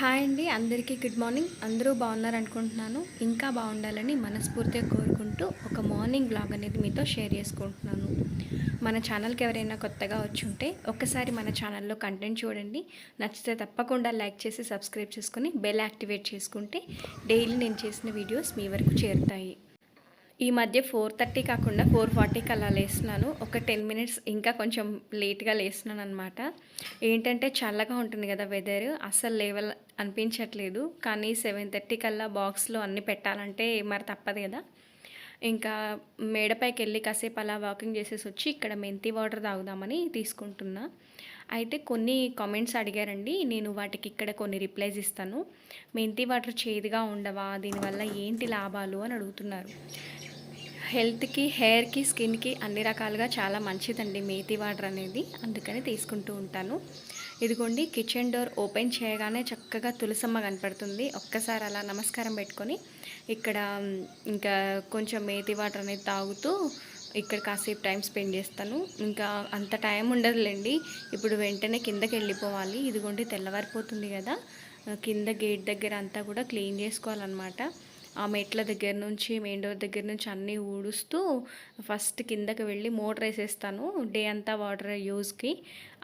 Hi అండి అందరికీ good morning అందరూ బాగున్నారు అనుకుంటున్నాను ఇంకా బాగుండాలని మనస్ఫూర్తిగా కోరుకుంటూ ఒక మార్నింగ్ బ్లాగ్ అనేది మీతో షేర్ చేసుకుంటున్నాను. మన ఛానల్కి ఎవరైనా కొత్తగా వచ్చి ఉంటే ఒక్కసారి మన ఛానల్లో కంటెంట్ చూడండి. నచ్చితే తప్పకుండా లైక్ చేసి సబ్స్క్రైబ్ చేసుకొని బెల్ యాక్టివేట్ చేసుకుంటే డైలీ నేను చేసిన వీడియోస్ మీ వరకు చేరుతాయి. ఈ మధ్య ఫోర్ థర్టీ కాకుండా ఫోర్ ఫార్టీకి అలా లేస్తున్నాను. ఒక టెన్ మినిట్స్ ఇంకా కొంచెం లేట్గా లేస్తున్నాను అనమాట ఏంటంటే చల్లగా ఉంటుంది కదా వెదర్ అస్సలు లేవల్ అనిపించట్లేదు. కానీ సెవెన్ థర్టీ కల్లా బాక్స్లో అన్నీ పెట్టాలంటే మరి తప్పదు కదా. ఇంకా మేడపైకి వెళ్ళి కాసేపు అలా వాకింగ్ చేసేసి వచ్చి ఇక్కడ మెంతి వాటర్ తాగుదామని తీసుకుంటున్నా. అయితే కొన్ని కామెంట్స్ అడిగారండి. నేను వాటికి ఇక్కడ కొన్ని రిప్లైస్ ఇస్తాను. మెంతి వాటర్ చేదుగా ఉండవా? దీనివల్ల ఏంటి లాభాలు అని అడుగుతున్నారు. హెల్త్కి హెయిర్కి స్కిన్కి అన్ని రకాలుగా చాలా మంచిదండి మేతి వాటర్ అనేది. అందుకని తీసుకుంటూ ఉంటాను. ఇదిగోండి కిచెన్ డోర్ ఓపెన్ చేయగానే చక్కగా తులసమ్మ కనపడుతుంది. ఒక్కసారి అలా నమస్కారం పెట్టుకొని ఇక్కడ ఇంకా కొంచెం మేతి వాటర్ అనేది తాగుతూ ఇక్కడ కాసేపు టైం స్పెండ్ చేస్తాను. ఇంకా అంత టైం ఉండదులేండి. ఇప్పుడు వెంటనే కిందకి వెళ్ళిపోవాలి. ఇదిగోండి తెల్లవారిపోతుంది కదా. కింద గేట్ దగ్గర అంతా కూడా క్లీన్ చేసుకోవాలన్నమాట. ఆ మెట్ల దగ్గర నుంచి మెయిన్ డోర్ దగ్గర నుంచి అన్నీ ఊడుస్తూ ఫస్ట్ కిందకి వెళ్ళి మోటార్ వేసేస్తాను. డే అంతా వాటర్ యూస్కి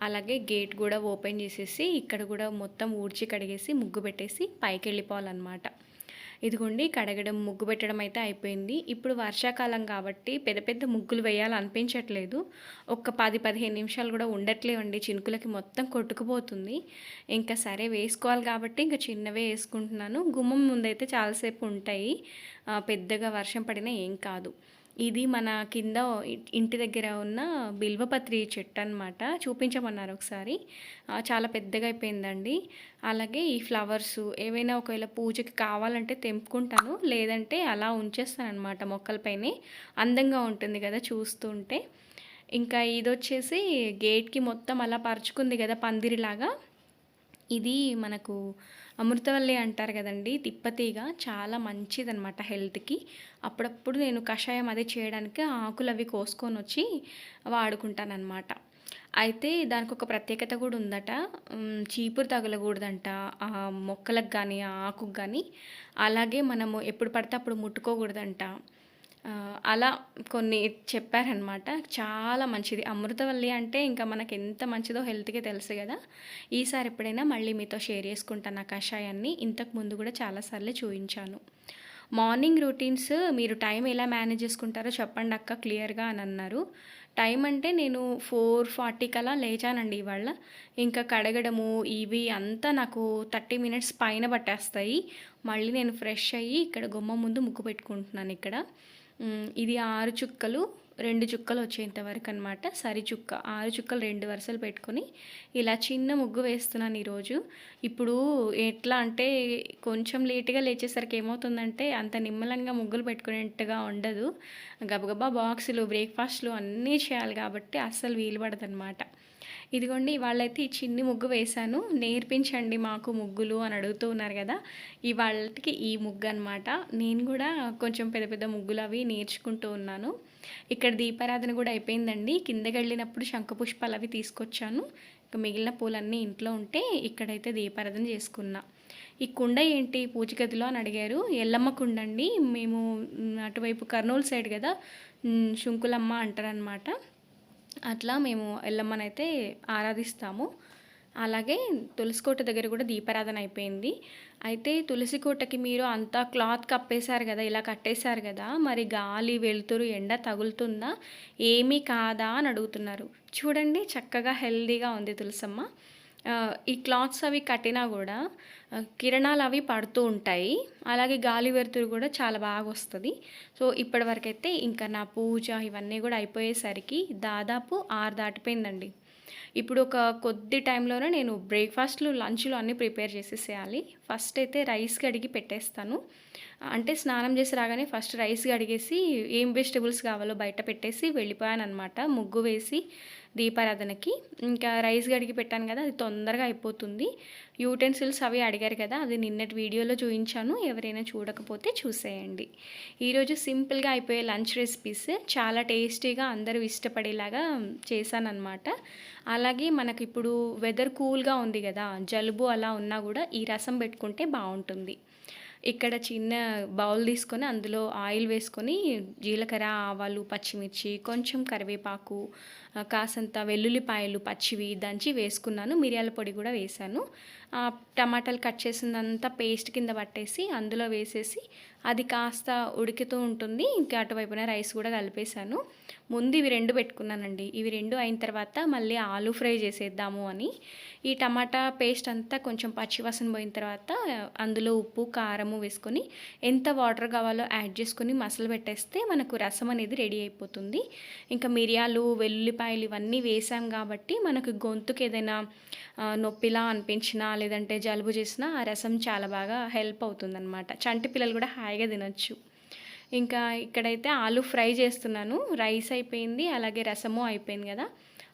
అలాగే గేట్ కూడా ఓపెన్ చేసేసి ఇక్కడ కూడా మొత్తం ఊడ్చి కడిగేసి ముగ్గు పెట్టేసి పైకి వెళ్ళిపోవాలన్నమాట. ఇదిగోండి కడగడం ముగ్గు పెట్టడం అయితే అయిపోయింది. ఇప్పుడు వర్షాకాలం కాబట్టి పెద్ద పెద్ద ముగ్గులు వేయాలనిపించట్లేదు. ఒక్క పది పదిహేను నిమిషాలు కూడా ఉండట్లేవండి. చినుకులకి మొత్తం కొట్టుకుపోతుంది. ఇంకా సరే వేసుకోవాలి కాబట్టి ఇంకా చిన్నవే వేసుకుంటున్నాను. గుమ్మం ముందైతే చాలాసేపు ఉంటాయి. పెద్దగా వర్షం పడినా ఏం కాదు. ఇది మన కింద ఇంటి దగ్గర ఉన్న బిల్వపత్రి చెట్టు అనమాట చూపించమన్నారు ఒకసారి. చాలా పెద్దగా అయిపోయిందండి. అలాగే ఈ ఫ్లవర్స్ ఏవైనా ఒకవేళ పూజకి కావాలంటే తెంపుకుంటాను. లేదంటే అలా ఉంచేస్తాను అనమాట మొక్కలపైనే. అందంగా ఉంటుంది కదా చూస్తుంటే. ఇంకా ఇది వచ్చేసి గేట్కి మొత్తం అలా పరుచుకుంది కదా పందిరిలాగా. ఇది మనకు అమృతవల్లి అంటారు కదండి తిప్పతీగ చాలా మంచిదనమాట హెల్త్కి. అప్పుడప్పుడు నేను కషాయం అది చేయడానికి ఆకులు అవి కోసుకొని వచ్చి వాడుకుంటానమాట అయితే దానికి ఒక ప్రత్యేకత కూడా ఉందట. చీపురు తగలకూడదంట ఆ మొక్కలకు కానీ ఆ ఆకుకు కానీ అలాగే మనము ఎప్పుడు పడితే అప్పుడు ముట్టుకోకూడదంట. అలా కొన్ని చెప్పారనమాట చాలా మంచిది. అమృతవల్లి అంటే ఇంకా మనకి ఎంత మంచిదో హెల్త్కి తెలుసు కదా. ఈసారి ఎప్పుడైనా మళ్ళీ మీతో షేర్ చేసుకుంటాను ఆ కషాయాన్ని. ఇంతకు ముందు కూడా చాలాసార్లు చూపించాను మార్నింగ్ రొటీన్స్ మీరు టైం ఎలా మేనేజ్ చేసుకుంటారో చెప్పండి అక్క క్లియర్గా అని అన్నారు. టైం అంటే నేను ఫోర్ ఫార్టీకి అలా లేచానండి ఇవాళ. ఇంకా కడగడము ఇవి అంతా నాకు థర్టీ మినిట్స్ పైన పట్టేస్తాయి. మళ్ళీ నేను ఫ్రెష్ అయ్యి ఇక్కడ గుమ్మ ముందు ముగ్గు పెట్టుకుంటున్నాను ఇక్కడ. ఇది ఆరు చుక్కలు రెండు చుక్కలు వచ్చేంత వరకు అనమాట సరి చుక్క. ఆరు చుక్కలు రెండు వరుసలు పెట్టుకొని ఇలా చిన్న ముగ్గు వేస్తున్నాను ఈరోజు. ఇప్పుడు ఎట్లా అంటే కొంచెం లేట్గా లేచేసరికి ఏమవుతుందంటే అంత నిమ్మలంగా ముగ్గులు పెట్టుకునేట్టుగా ఉండదు. గబగబా బాక్సులు బ్రేక్ఫాస్ట్లు అన్నీ చేయాలి కాబట్టి అస్సలు వీలు పడదనమాట ఇదిగోండి వాళ్ళైతే ఈ చిన్ని ముగ్గు వేశాను. నేర్పించండి మాకు ముగ్గులు అని అడుగుతూ ఉన్నారు కదా. ఇవాళకి ఈ ముగ్గు అనమాట నేను కూడా కొంచెం పెద్ద పెద్ద ముగ్గులు అవి నేర్చుకుంటూ ఉన్నాను. ఇక్కడ దీపారాధన కూడా అయిపోయిందండి. కిందకి వెళ్ళినప్పుడు శంఖపుష్పాలు అవి తీసుకొచ్చాను. మిగిలిన పూలన్నీ ఇంట్లో ఉంటే ఇక్కడైతే దీపారాధన చేసుకున్నా. ఈ కుండ ఏంటి పూజ గదిలో అని అడిగారు. ఎల్లమ్మ కుండ అండి. మేము అటువైపు కర్నూలు సైడ్ కదా శుంకులమ్మ అంటారనమాట అట్లా మేము ఎల్లమ్మనైతే ఆరాధిస్తాము. అలాగే తులసికోట దగ్గర కూడా దీపారాధన అయిపోయింది. అయితే తులసికోటకి మీరు అంతా క్లాత్ కప్పేశారు కదా ఇలా కట్టేశారు కదా మరి గాలి వెలుతురు ఎండ తగులుతుందా? ఏమీ కాదా అని అడుగుతున్నారు. చూడండి చక్కగా హెల్దీగా ఉంది తులసమ్మ. ఈ క్లాత్స్ అవి కట్టినా కూడా కిరణాలు అవి పడుతూ ఉంటాయి. అలాగే గాలి వెలుతురు కూడా చాలా బాగా వస్తుంది. సో ఇప్పటివరకైతే ఇంకా నా పూజ ఇవన్నీ కూడా అయిపోయేసరికి దాదాపు ఆరు దాటిపోయిందండి. ఇప్పుడు ఒక కొద్ది టైంలోనే నేను బ్రేక్ఫాస్ట్లు లంచ్లు అన్నీ ప్రిపేర్ చేసేసేయాలి. ఫస్ట్ అయితే రైస్ కడిగి పెట్టేస్తాను. అంటే స్నానం చేసి రాగానే ఫస్ట్ రైస్ కడిగేసి ఏం వెజిటబుల్స్ కావాలో బయట పెట్టేసి వెళ్ళిపోయాను అనమాట ముగ్గు వేసి దీపారాధనకి. ఇంకా రైస్ గడిగి పెట్టాను కదా అది తొందరగా అయిపోతుంది. యూటెన్సిల్స్ అవి అడిగారు కదా అది నిన్నటి వీడియోలో చూపించాను ఎవరైనా చూడకపోతే చూసేయండి. ఈరోజు సింపుల్గా అయిపోయే లంచ్ రెసిపీస్ చాలా టేస్టీగా అందరూ ఇష్టపడేలాగా చేశానన్నమాట. అలాగే మనకి ఇప్పుడు వెదర్ కూల్గా ఉంది కదా జలుబు అలా ఉన్నా కూడా ఈ రసం పెట్టుకుంటే బాగుంటుంది. ఇక్కడ చిన్న బౌల్ తీసుకొని అందులో ఆయిల్ వేసుకొని జీలకర్ర ఆవాలు పచ్చిమిర్చి కొంచెం కరివేపాకు కాసంత వెల్లుల్లిపాయలు పచ్చివి దంచి వేసుకున్నాను. మిరియాల పొడి కూడా వేసాను టమాటాలు కట్ చేసిందంతా పేస్ట్ కింద పట్టేసి అందులో వేసేసి అది కాస్త ఉడుకుతూ ఉంటుంది. ఇంకా అటువైపున రైస్ కూడా కలిపేశాను. ముందు ఇవి రెండు పెట్టుకున్నానండి. ఇవి రెండు అయిన తర్వాత మళ్ళీ ఆలు ఫ్రై చేసేద్దాము అని. ఈ టమాటా పేస్ట్ అంతా కొంచెం పచ్చివాసన పోయిన తర్వాత అందులో ఉప్పు కారము వేసుకొని ఎంత వాటర్ కావాలో యాడ్ చేసుకొని మసలు పెట్టేస్తే మనకు రసం అనేది రెడీ అయిపోతుంది. ఇంకా మిరియాలు ఉల్లిపాయలు ఇవన్నీ వేసాం కాబట్టి మనకు గొంతుకు ఏదైనా నొప్పిలా అనిపించినా లేదంటే జలుబు చేసినా ఆ రసం చాలా బాగా హెల్ప్ అవుతుందన్నమాట. చంటి పిల్లలు కూడా హాయిగా తినొచ్చు. ఇంకా ఇక్కడైతే ఆలు ఫ్రై చేస్తున్నాను. రైస్ అయిపోయింది అలాగే రసము అయిపోయింది కదా.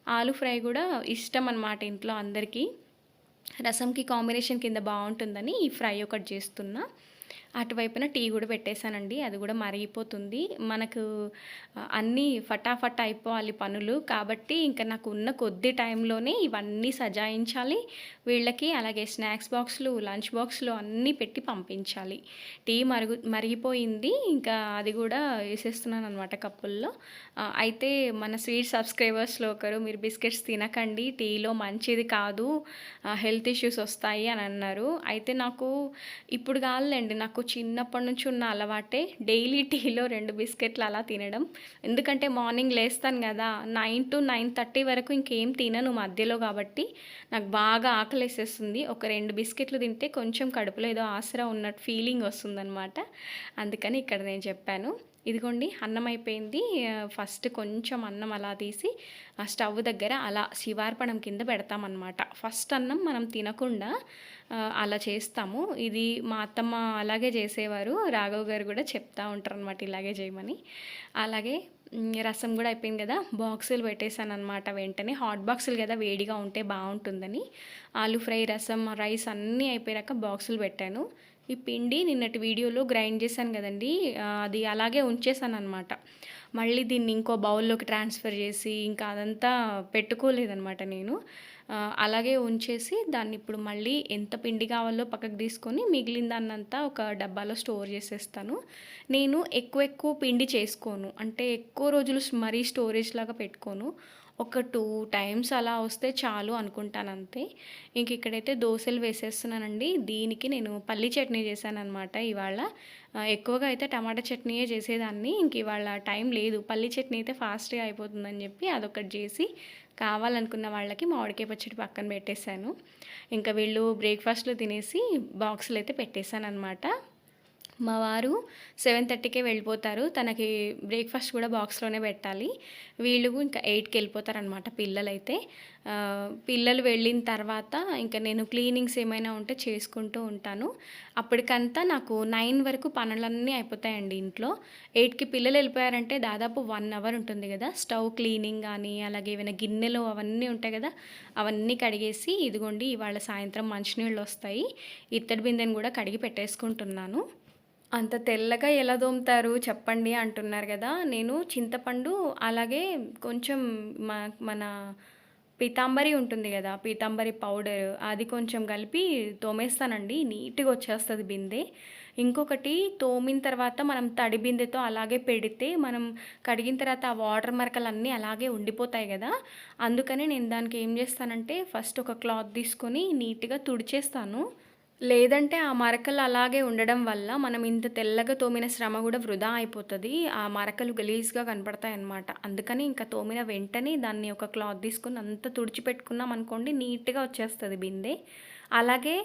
ఆలు ఫ్రై కూడా ఇష్టం అన్నమాట ఇంట్లో అందరికీ. రసంకి కాంబినేషన్ కింద బాగుంటుందని ఈ ఫ్రై ఒకటి చేస్తున్నా. అటువైపున టీ కూడా పెట్టేశానండి. అది కూడా మరిగిపోతుంది. మనకు అన్నీ ఫటాఫట్ అయిపోవాలి పనులు. కాబట్టి ఇంకా నాకు ఉన్న కొద్ది టైంలోనే ఇవన్నీ సజాయించాలి. వీళ్ళకి అలాగే స్నాక్స్ బాక్సులు లంచ్ బాక్సులు అన్నీ పెట్టి పంపించాలి. టీ మరుగు మరిగిపోయింది. ఇంకా అది కూడా వేసేస్తున్నాను అనమాట కప్పుల్లో అయితే మన స్వీట్ సబ్స్క్రైబర్స్లో ఒకరు మీరు బిస్కెట్స్ తినకండి. టీలో మంచిది కాదు. హెల్త్ ఇష్యూస్ వస్తాయి అని అన్నారు. అయితే నాకు ఇప్పుడు కాదులేండి. నాకు చిన్నప్పటి నుంచి ఉన్న అలవాటే డైలీ టీలో రెండు బిస్కెట్లు అలా తినడం. ఎందుకంటే మార్నింగ్ లేస్తాను కదా నైన్ టు నైన్ థర్టీ వరకు ఇంకేం తినను మధ్యలో కాబట్టి నాకు బాగా ఆకలేసేస్తుంది. ఒక రెండు బిస్కెట్లు తింటే కొంచెం కడుపులో ఏదో ఆసరా ఉన్నట్టు ఫీలింగ్ వస్తుందన్నమాట. అందుకని ఇక్కడ నేను చెప్పాను. ఇదిగోండి అన్నం అయిపోయింది. ఫస్ట్ కొంచెం అన్నం అలా తీసి ఆ స్టవ్ దగ్గర అలా శివార్పణం కింద పెడతామన్నమాట. ఫస్ట్ అన్నం మనం తినకుండా అలా చేస్తాము. ఇది మా అత్తమ్మ అలాగే చేసేవారు. రాఘవ్ గారు కూడా చెప్తా ఉంటారు అనమాట ఇలాగే చేయమని. అలాగే రసం కూడా అయిపోయింది కదా బాక్సులు పెట్టేశాను అనమాట వెంటనే. హాట్ బాక్సులు కదా వేడిగా ఉంటే బాగుంటుందని. ఆలు ఫ్రై రసం రైస్ అన్నీ అయిపోయాక బాక్సులు పెట్టాను. ఈ పిండి నిన్నటి వీడియోలో గ్రైండ్ చేశాను కదండి. అది అలాగే ఉంచేసాను అనమాట మళ్ళీ దీన్ని ఇంకో బౌల్లోకి ట్రాన్స్ఫర్ చేసి ఇంకా అదంతా పెట్టుకోలేదనమాట నేను. అలాగే ఉంచేసి దాన్ని ఇప్పుడు మళ్ళీ ఎంత పిండి కావాలో పక్కకు తీసుకొని మిగిలిన దాన్నంతా ఒక డబ్బాలో స్టోర్ చేసేస్తాను. నేను ఎక్కువ ఎక్కువ పిండి చేసుకోను. అంటే ఎక్కువ రోజులు మరీ స్టోరేజ్ లాగా పెట్టుకోను. ఒక టూ టైమ్స్ అలా వస్తే చాలు అనుకుంటాను అంతే. ఇంక ఇక్కడైతే దోశలు వేసేస్తున్నానండి. దీనికి నేను పల్లి చట్నీ చేశాను అనమాట ఇవాళ ఎక్కువగా అయితే టమాటా చట్నీయే చేసేదాన్ని. ఇంక ఇవాళ టైం లేదు. పల్లి చట్నీ అయితే ఫాస్ట్గా అయిపోతుందని చెప్పి అదొకటి చేసి కావాలనుకున్న వాళ్ళకి మామిడికాయ పచ్చడి పక్కన పెట్టేశాను. ఇంకా వీళ్ళు బ్రేక్ఫాస్ట్లో తినేసి బాక్సులు అయితే పెట్టేశాను అనమాట మా వారు సెవెన్ థర్టీకే వెళ్ళిపోతారు. తనకి బ్రేక్ఫాస్ట్ కూడా బాక్స్లోనే పెట్టాలి. వీళ్ళు ఇంకా ఎయిట్కి వెళ్ళిపోతారనమాట పిల్లలైతే. పిల్లలు వెళ్ళిన తర్వాత ఇంకా నేను క్లీనింగ్స్ ఏమైనా ఉంటే చేసుకుంటూ ఉంటాను. అప్పటికంతా నాకు నైన్ వరకు పనులన్నీ అయిపోతాయండి ఇంట్లో. ఎయిట్కి పిల్లలు వెళ్ళిపోయారంటే దాదాపు వన్ అవర్ ఉంటుంది కదా. స్టవ్ క్లీనింగ్ కానీ అలాగే ఏమైనా గిన్నెలు అవన్నీ ఉంటాయి కదా. అవన్నీ కడిగేసి ఇదిగోండి ఇవాళ సాయంత్రం మంచినీళ్ళు వస్తాయి. ఇత్తడి బిందెని కూడా కడిగి పెట్టేసుకుంటున్నాను. అంత తెల్లగా ఎలా దోముతారు చెప్పండి అంటున్నారు కదా. నేను చింతపండు అలాగే కొంచెం మన పీతాంబరి ఉంటుంది కదా పీతాంబరి పౌడర్ అది కొంచెం కలిపి తోమేస్తానండి నీట్గా వచ్చేస్తుంది బిందె. ఇంకొకటి తోమిన తర్వాత మనం తడి బిందెతో అలాగే పెడితే మనం కడిగిన తర్వాత ఆ వాటర్ మరకలు అన్నీ అలాగే ఉండిపోతాయి కదా. అందుకని నేను దానికి ఏం చేస్తానంటే ఫస్ట్ ఒక క్లాత్ తీసుకొని నీట్గా తుడిచేస్తాను. లేదంటే ఆ మరకలు అలాగే ఉండడం వల్ల మనం ఇంత తెల్లగా తోమిన శ్రమ కూడా వృధా అయిపోతుంది. ఆ మరకలు గలీజ్గా కనపడతాయి అన్నమాట అందుకని ఇంకా తోమిన వెంటనే దాన్ని ఒక క్లాత్ తీసుకుని అంతా తుడిచిపెట్టుకున్నాం అనుకోండి నీట్గా వచ్చేస్తుంది బిందె. అలాగే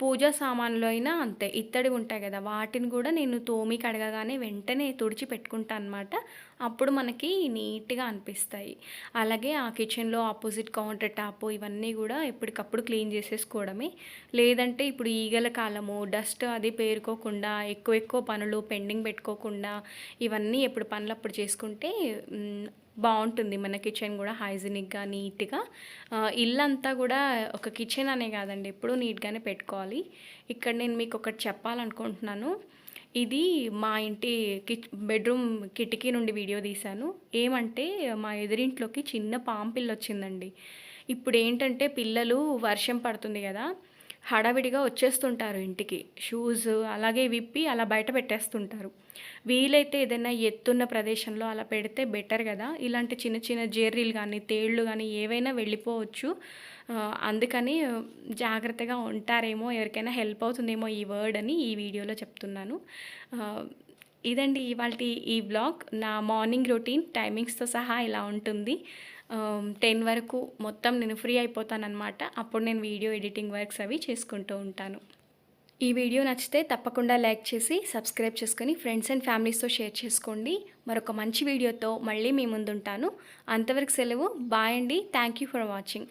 పూజా సామాన్లు అయినా అంతే ఇత్తడి ఉంటాయి కదా! వాటిని కూడా నేను తోమి కడగగానే వెంటనే తుడిచి పెట్టుకుంటాను అనమాట. అప్పుడు మనకి నీట్‌గా అనిపిస్తాయి. అలాగే ఆ కిచెన్‌లో ఆపోజిట్ కౌంటర్ టాప్ ఇవన్నీ కూడా ఎప్పటికప్పుడు క్లీన్ చేసేసుకోవడమే. లేదంటే ఇప్పుడు ఈగల కాలము, డస్ట్ అది పేరుకోకుండా ఎక్కువ ఎక్కువ పనులు పెండింగ్ పెట్టుకోకుండా ఇవన్నీ ఎప్పుడు పనులు అప్పుడు చేసుకుంటే బాగుంటుంది మన కిచెన్ కూడా హైజీనిక్‌గా, నీట్‌గా ఇల్లంతా కూడా ఒక కిచెన్ అనే కాదండి ఎప్పుడూ నీట్‌గానే పెట్టుకోవాలి. ఇక్కడ నేను మీకు ఒకటి చెప్పాలనుకుంటున్నాను. ఇది మా ఇంటి కిచ్ బెడ్‌రూమ్ కిటికీ నుండి వీడియో తీశాను. ఏమంటే మా ఎదురింట్లోకి చిన్న పాము పిల్ల వచ్చిందండి. ఇప్పుడేంటంటే పిల్లలు వర్షం పడుతుంది కదా! హడావిడిగా వచ్చేస్తుంటారు ఇంటికి. షూస్ అలాగే విప్పి అలా బయట పెట్టేస్తుంటారు. వీలైతే ఏదైనా ఎత్తున్న ప్రదేశంలో అలా పెడితే బెటర్ కదా! ఇలాంటి చిన్న చిన్న జెర్రీలు కానీ తేళ్ళు కానీ ఏవైనా వెళ్ళిపోవచ్చు. అందుకని జాగ్రత్తగా ఉంటారేమో, ఎవరికైనా హెల్ప్ అవుతుందేమో ఈ వర్డ్ అని ఈ వీడియోలో చెప్తున్నాను. ఇదండి ఇవాళ ఈ బ్లాగ్ నా మార్నింగ్ రొటీన్ టైమింగ్స్‌తో సహా ఇలా ఉంటుంది. టెన్ వరకు మొత్తం నేను ఫ్రీ అయిపోతాననమాట. అప్పుడు నేను వీడియో ఎడిటింగ్ వర్క్స్ అవి చేసుకుంటూ ఉంటాను. ఈ వీడియో నచ్చితే తప్పకుండా లైక్ చేసి, సబ్స్క్రైబ్ చేసుకొని ఫ్రెండ్స్ అండ్ ఫ్యామిలీస్‌తో షేర్ చేసుకోండి. మరొక మంచి వీడియోతో మళ్ళీ మీ ముందుంటాను. అంతవరకు సెలవు. బాయ్ అండి. Thank you for watching.